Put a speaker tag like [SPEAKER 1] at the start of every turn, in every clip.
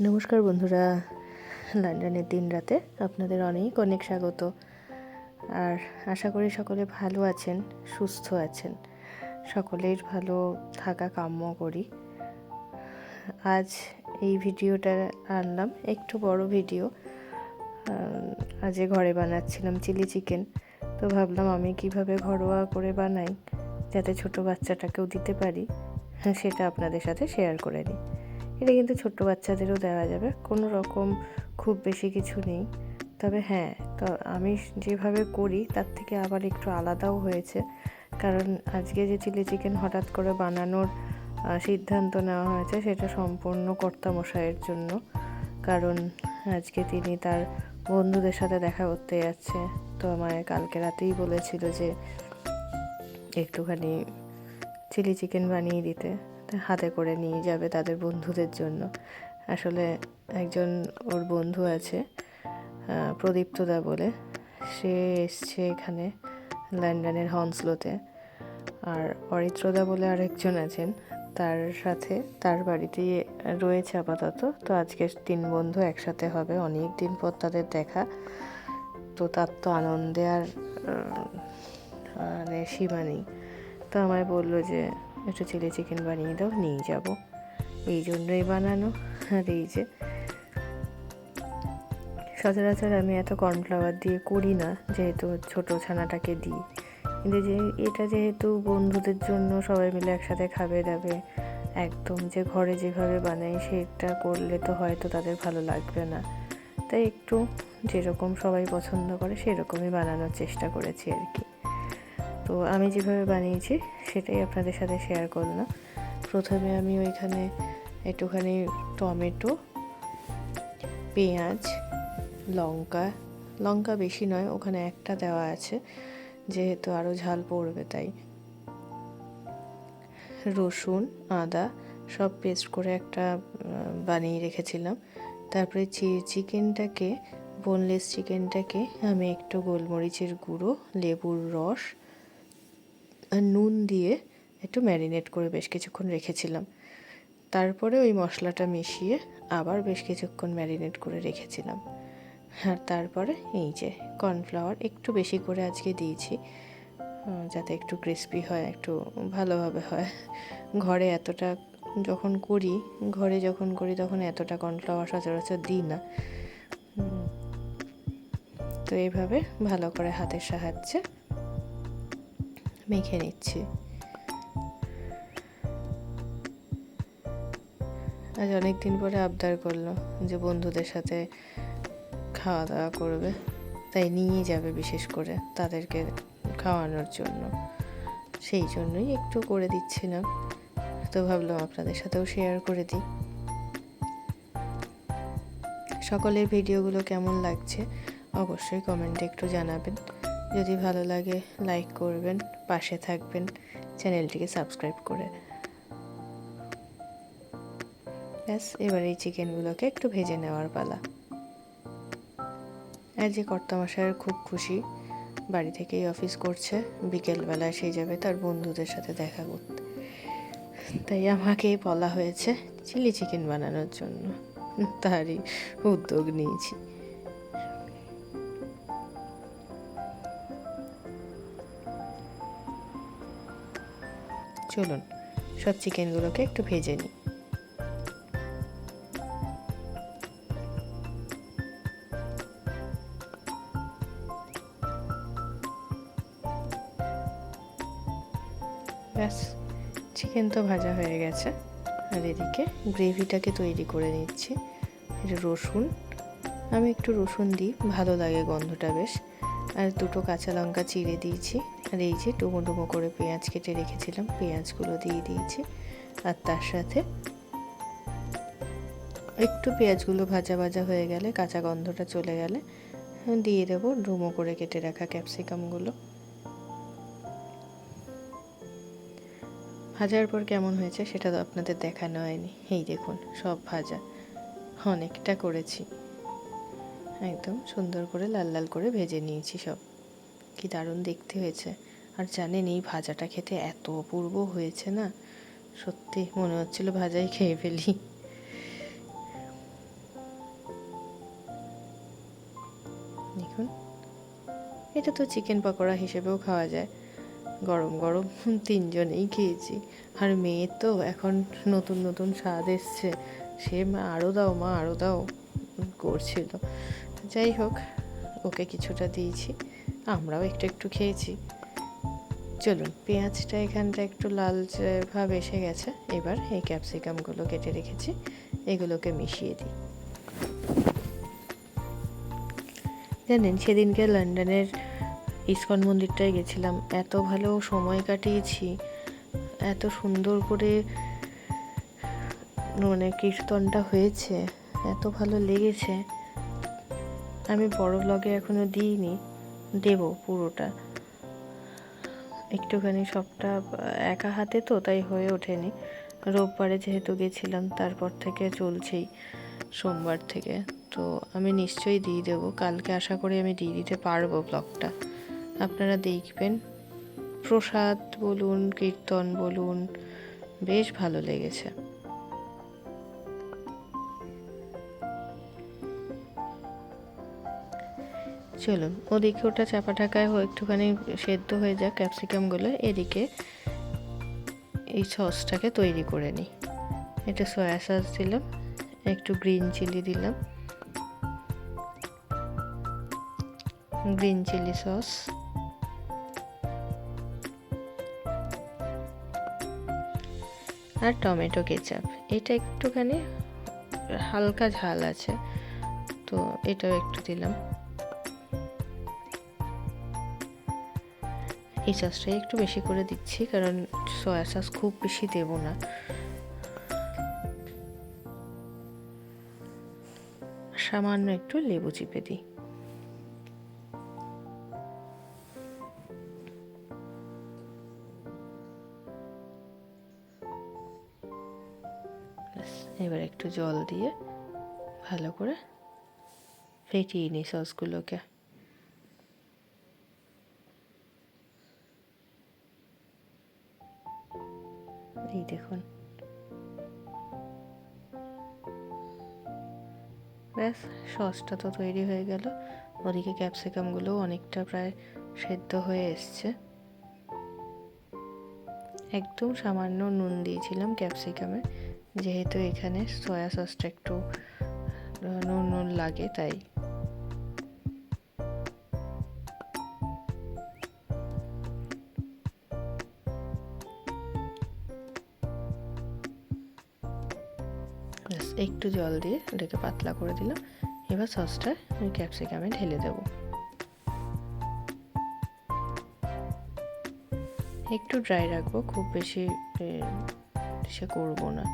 [SPEAKER 1] নমস্কার বন্ধুরা, লন্ডনের দিন রাতে আপনাদের অনেক অনেক স্বাগত। আর আশা করি সকলে ভালো আছেন, সুস্থ আছেন। সকলের ভালো থাকা কাম্য করি। আজ এই ভিডিওটা আনলাম, একটু বড় ভিডিও। আজ ঘরে বানাচ্ছিলাম চিলি চিকেন। তো ভাবলাম আমি কীভাবে ঘরোয়া করে বানাই, যাতে ছোট বাচ্চাটাকেও দিতে পারি, সেটা আপনাদের সাথে শেয়ার করে নিই। এটা কিন্তু ছোট্ট বাচ্চাদেরও দেওয়া যাবে। কোনো রকম খুব বেশি কিছু নেই। তবে হ্যাঁ তো আমি যেভাবে করি, তার থেকে আবার একটু আলাদাও হয়েছে। কারণ আজকে যে চিলি চিকেন হঠাৎ করে বানানোর সিদ্ধান্ত নেওয়া হয়েছে, সেটা সম্পূর্ণ কর্তামশাইয়ের জন্য। কারণ আজকে তিনি তার বন্ধুদের সাথে দেখা করতে যাচ্ছে। তো আমায় কালকে রাতেই বলেছিল যে, একটুখানি চিলি চিকেন বানিয়ে দিতে। হাতে করে নিয়ে যাবে তাদের বন্ধুদের জন্য। আসলে একজন ওর বন্ধু আছে প্রদীপ্তদা বলে। সে এসছে এখানে লন্ডনের হনসলোতে। আর অরিত্রদা বলে আরেকজন আছেন, তার সাথে তার বাড়িতেই রয়েছে আপাতত। তো আজকে তিন বন্ধু একসাথে হবে, অনেক দিন পর তাদের দেখা। তো তার তো আনন্দে আর মানে সীমা নেই। তো আমায় বলল যে একটু চিলি চিকেন বানিয়ে দাও, নিয়ে যাব। এই জন্যই বানানো। আর এই যে, সচরাচর আমি এত কর্নফ্লাওয়ার দিয়ে করি না, যেহেতু ছোট ছানাটাকে দিই। কিন্তু যে, এটা যেহেতু বন্ধুদের জন্য সবাই মিলে একসাথে খাবে দাবে, একদম যে ঘরে যেভাবে বানাই সেটা করলে তো হয়তো তাদের ভালো লাগবে না। তাই একটু যেরকম সবাই পছন্দ করে সেরকমই বানানোর চেষ্টা করেছি আর কি। তো আমি যেভাবে বানিয়েছি সেটাই আপনাদের সাথে শেয়ার করলাম প্রথমে আমি ওইখানে একটুখানি টমেটো, পেঁয়াজ, লঙ্কা লঙ্কা বেশি নয়, ওখানে একটা দেওয়া আছে, যেহেতু আরও ঝাল পড়বে তাই। রসুন, আদা সব পেস্ট করে একটা বানিয়ে রেখেছিলাম। তারপরে চি চিকেনটাকে বোনলেস চিকেনটাকে আমি একটু গোলমরিচের গুঁড়ো, লেবুর রস নুন দিয়ে একটু ম্যারিনেট করে বেশ কিছুক্ষণ রেখেছিলাম। তারপরে ওই মশলাটা মিশিয়ে আবার বেশ কিছুক্ষণ ম্যারিনেট করে রেখেছিলাম। আর তারপরে এই যে কর্নফ্লাওয়ার একটু বেশি করে আজকে দিয়েছি যাতে একটু ক্রিস্পি হয়, একটু ভালোভাবে হয়। ঘরে এতটা যখন করি, ঘরে যখন করি তখন এতটা কর্নফ্লাওয়ার সচরাচর দিই না। তো এইভাবে ভালো করে হাতের সাহায্যে মেখে নিচ্ছি। আজ অনেক দিন পরে আবদার করল যে বন্ধুদের সাথে খাওয়া দাওয়া করবে। তাই নিয়ে যাবে বিশেষ করে তাদেরকে খাওয়ানোর জন্য। সেই জন্যই একটু করে দিচ্ছিলাম তো ভাবলাম আপনাদের সাথেও শেয়ার করে দিই। সকলের ভিডিওগুলো কেমন লাগছে অবশ্যই কমেন্টে একটু জানাবেন। যদি ভালো লাগে লাইক করবেন, পাশে থাকবেন, চ্যানেলটিকে সাবস্ক্রাইব করে। ব্যাস, এবার এই চিকেনগুলোকে একটু ভেজে নেওয়ার পালা। আর যে কর্তামশায়ের খুব খুশি, বাড়ি থেকেই অফিস করছে, বিকেলবেলায় সেই যাবে তার বন্ধুদের সাথে দেখা করতে। তাই আমাকে বলা হয়েছে, চিলি চিকেন বানানোর জন্য। তারই উদ্যোগ নিয়েছি। চলুন, সব চিকেনগুলোকে একটু ভেজে নিই। ব্যাস, চিকেন তো ভাজা হয়ে গেছে। আর এদিকে গ্রেভিটাকে তৈরি করে নিচ্ছি, এটা রসুন। আমি একটু রসুন দিই, ভালো লাগে গন্ধটা বেশ। আর দুটো কাঁচা লঙ্কা চিড়ে দিয়েছি আর এই যে ডুমো ডুমো করে পেঁয়াজ কেটে রেখেছিলাম, পেঁয়াজগুলো দিয়ে দিয়েছি। আর তার সাথে একটু পেঁয়াজগুলো ভাজা ভাজা হয়ে গেলে, কাঁচা গন্ধটা চলে গেলে দিয়ে দেবো ডুমো করে কেটে রাখা ক্যাপসিকামগুলো। ভাজার পর কেমন হয়েছে সেটা তো আপনাদের দেখানো হয়নি। এই দেখুন, সব ভাজা। অনেকটা করেছি। একদম সুন্দর করে লাল লাল করে ভেজে নিয়েছি সব। কি দারুণ দেখতে হয়েছে। আর জানেন, এই ভাজাটা খেতে এত অপূর্ব হয়েছে না? সত্যি মনে হচ্ছিল ভাজাই খেয়ে ফেলি। দেখুন, এটা তো চিকেন পকোড়া হিসেবেও খাওয়া যায়। গরম গরম তিনজনেই খেয়েছি। আর মেয়ে তো এখন নতুন নতুন স্বাদ এসছে। সে মা আরও দাও, মা আরও দাও, করছিল। যাই হোক ওকে কিছুটা দিয়েছি, আমরাও একটু একটু খেয়েছি। চলুন, পেঁয়াজটা এখানটা একটু লালচে ভাব এসে গেছে। এবার এই ক্যাপসিকামগুলো কেটে রেখেছি, এগুলোকে মিশিয়ে দিই। জানেন, সেদিনকে লন্ডনের ইস্কন মন্দিরটায় গেছিলাম, এত ভালো সময় কাটিয়েছি, এত সুন্দর করে মানে কীর্তনটা হয়েছে, এত ভালো লেগেছে। আমি বড় ব্লগে এখনও দিইনি, দেব পুরোটা। একটুখানি সবটা একা হাতে তো, তাই হয়ে ওঠেনি। রোববারে যেহেতু গেছিলাম, তারপর থেকে চলছেই সোমবার থেকে। তো আমি নিশ্চয়ই দিয়ে দেবো। কালকে আশা করি আমি দিয়ে দিতে পারব ব্লগটা আপনারা দেখবেন। প্রসাদ বলুন, কীর্তন বলুন, বেশ ভালো লেগেছে। চলুন, ওদিকে ওটা চাপা ঢাকায় একটুখানি সেদ্ধ হয়ে যাক ক্যাপসিকামগুলো। এদিকে এই সসটাকে তৈরি করে নিই। এটা সয়া সস দিলাম, একটু গ্রিন চিলি দিলাম। Green chilli sauce. আর টমেটো কেচাপ। এটা একটুখানি হালকা ঝাল আছে, তো এটাও একটু দিলাম। এই সসটাই একটু বেশি করে দিচ্ছি, কারণ সয়া সস খুব বেশি দেব না। সামান্য একটু লেবু চিপে দিই। এবার একটু জল দিয়ে ভালো করে ফেটিয়ে নিই সসগুলোকে ব্যাস, সসটা তো তৈরি হয়ে গেল। ওদিকে ক্যাপসিকামগুলো অনেকটা প্রায় সেদ্ধ হয়ে এসছে। একদম সামান্য নুন দিয়েছিলাম ক্যাপসিকামে, যেহেতু এখানে সয়া সসটা একটু নুন নুন লাগে, তাই ব্যাস, একটু জল দিয়ে এটাকে পাতলা করে দিলাম। এবার সসটা ওই ক্যাপসিকামে ঢেলে দেব। একটু ড্রাই রাখব, খুব বেশি সে করব না।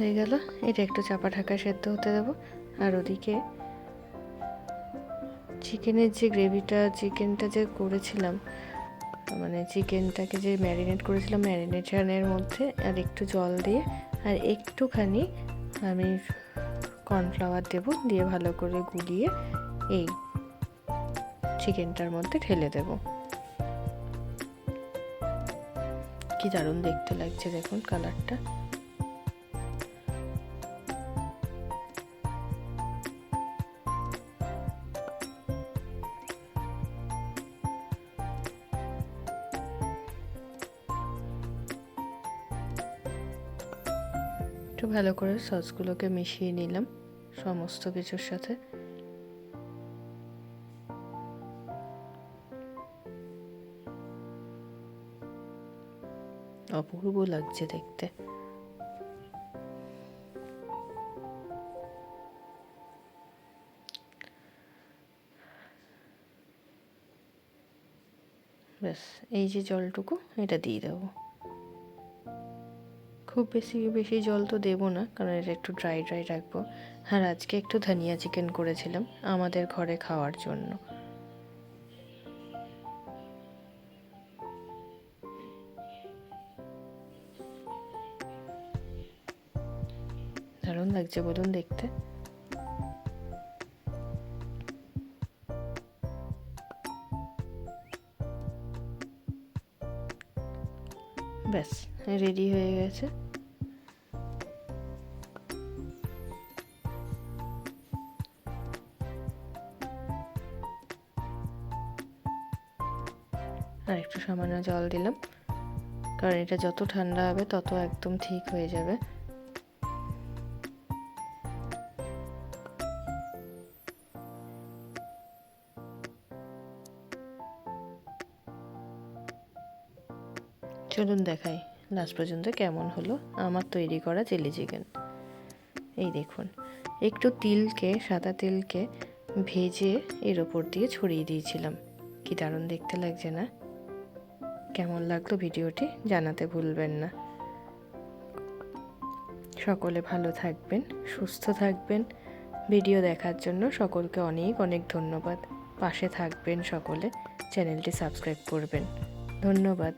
[SPEAKER 1] হয়ে গেল। এটা একটু চাপা ঢাকা সেদ্ধ হতে দেবো। আর ওদিকে চিকেনের যে গ্রেভিটা, চিকেনটা যে করেছিলাম মানে চিকেনটাকে যে ম্যারিনেট করেছিলাম ম্যারিনেশনের মধ্যে, আর একটু জল দিয়ে, আর একটুখানি আমি কর্নফ্লাওয়ার দেব, দিয়ে ভালো করে গুলিয়ে এই চিকেনটার মধ্যে ঢেলে দেব। কি দারুণ দেখতে লাগছে দেখুন কালারটা। একটু ভালো করে সসগুলোকে মিশিয়ে নিলাম সমস্ত কিছুর সাথে। অপূর্ব লাগছে দেখতে। ব্যাস, এই যে জলটুকু, এটা দিয়ে দেবো। খুব বেশি বেশি জল তো দেবো না, কারণ এটা একটু ড্রাই ড্রাই রাখব। হ্যাঁ আজকে একটু ধনিয়া চিকেন করেছিলাম, আমাদের ঘরে খাওয়ার জন্য। দারুণ লাগছে বলুন দেখতে। ব্যাস। রেডি হয়ে গেছে। আর একটু সামান্য জল দিলাম, কারণ এটা যত ঠান্ডা হবে তত একদম ঠিক হয়ে যাবে। চলুন দেখাই। লাস্ট পর্যন্ত কেমন হলো? আমার তৈরি করা চিলি চিকেন। এই দেখুন, একটু তিলকে, সাদা তিলকে ভেজে এর ওপর দিয়ে ছড়িয়ে দিয়েছিলাম। কি দারুণ দেখতে লাগছে না? কেমন লাগল ভিডিওটি জানাতে ভুলবেন না। সকলে ভালো থাকবেন, সুস্থ থাকবেন। ভিডিও দেখার জন্য সকলকে অনেক অনেক ধন্যবাদ। পাশে থাকবেন সকলে, চ্যানেলটি সাবস্ক্রাইব করবেন। ধন্যবাদ।